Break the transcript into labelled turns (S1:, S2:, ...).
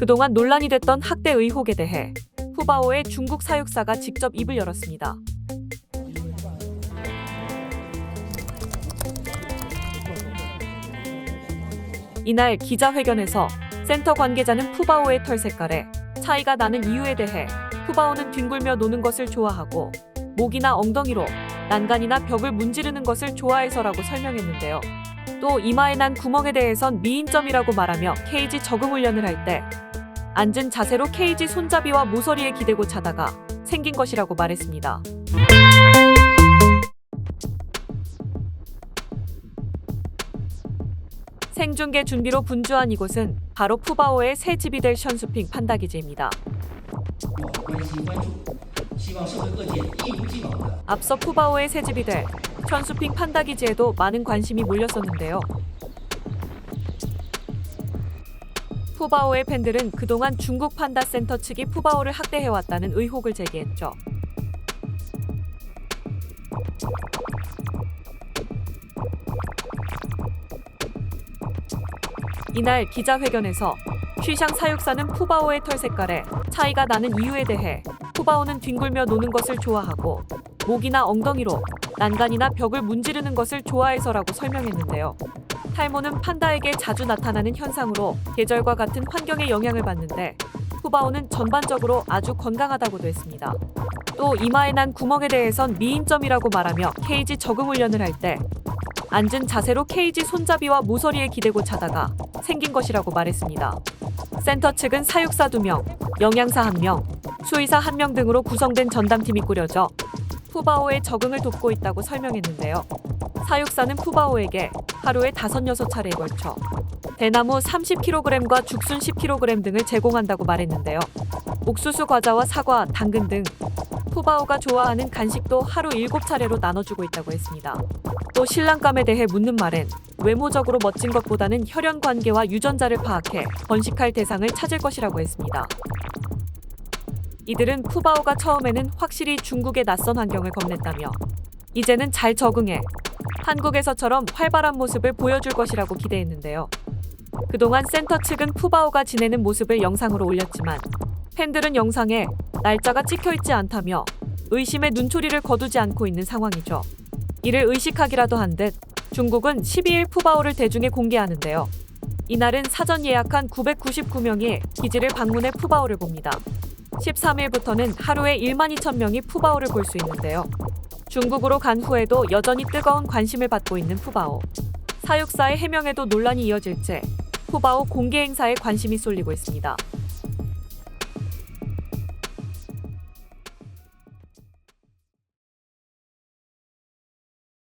S1: 그동안 논란이 됐던 학대 의혹에 대해 푸바오의 중국 사육사가 직접 입을 열었습니다. 이날 기자회견에서 센터 관계자는 푸바오의 털 색깔에 차이가 나는 이유에 대해 푸바오는 뒹굴며 노는 것을 좋아하고 목이나 엉덩이로 난간이나 벽을 문지르는 것을 좋아해서라고 설명했는데요. 또 이마에 난 구멍에 대해선 미인점이라고 말하며 케이지 적응 훈련을 할때 앉은 자세로 케이지 손잡이와 모서리에 기대고 자다가 생긴 것이라고 말했습니다. 생중계 준비로 분주한 이곳은 바로 푸바오의 새 집이 될 션수핑 판다 기지입니다. 앞서 푸바오의 새 집이 될 션수핑 판다 기지에도 많은 관심이 몰렸었는데요. 푸바오의 팬들은 그동안 중국 판다 센터 측이 푸바오를 학대해왔다는 의혹을 제기했죠. 이날 기자회견에서 쉬샹 사육사는 푸바오의 털 색깔에 차이가 나는 이유에 대해 푸바오는 뒹굴며 노는 것을 좋아하고 목이나 엉덩이로 난간이나 벽을 문지르는 것을 좋아해서라고 설명했는데요. 탈모는 판다에게 자주 나타나는 현상으로 계절과 같은 환경에 영향을 받는데 푸바오는 전반적으로 아주 건강하다고도 했습니다. 또 이마에 난 구멍에 대해선 미인점이라고 말하며 케이지 적응 훈련을 할 때 앉은 자세로 케이지 손잡이와 모서리에 기대고 자다가 생긴 것이라고 말했습니다. 센터 측은 사육사 2명, 영양사 1명, 수의사 1명 등으로 구성된 전담팀이 꾸려져 푸바오의 적응을 돕고 있다고 설명했는데요. 사육사는 푸바오에게 하루에 5, 6차례에 걸쳐 대나무 30kg과 죽순 10kg 등을 제공한다고 말했는데요. 옥수수 과자와 사과, 당근 등 푸바오가 좋아하는 간식도 하루 7차례로 나눠주고 있다고 했습니다. 또 신랑감에 대해 묻는 말엔 외모적으로 멋진 것보다는 혈연 관계와 유전자를 파악해 번식할 대상을 찾을 것이라고 했습니다. 이들은 푸바오가 처음에는 확실히 중국의 낯선 환경을 겁냈다며 이제는 잘 적응해 한국에서처럼 활발한 모습을 보여줄 것이라고 기대했는데요. 그동안 센터 측은 푸바오가 지내는 모습을 영상으로 올렸지만 팬들은 영상에 날짜가 찍혀 있지 않다며 의심의 눈초리를 거두지 않고 있는 상황이죠. 이를 의식하기라도 한 듯 중국은 12일 푸바오를 대중에 공개하는데요. 이날은 사전 예약한 999명이 기지를 방문해 푸바오를 봅니다. 13일부터는 하루에 1만 2천 명이 푸바오를 볼 수 있는데요. 중국으로 간 후에도 여전히 뜨거운 관심을 받고 있는 푸바오. 사육사의 해명에도 논란이 이어질 채 푸바오 공개 행사에 관심이 쏠리고 있습니다.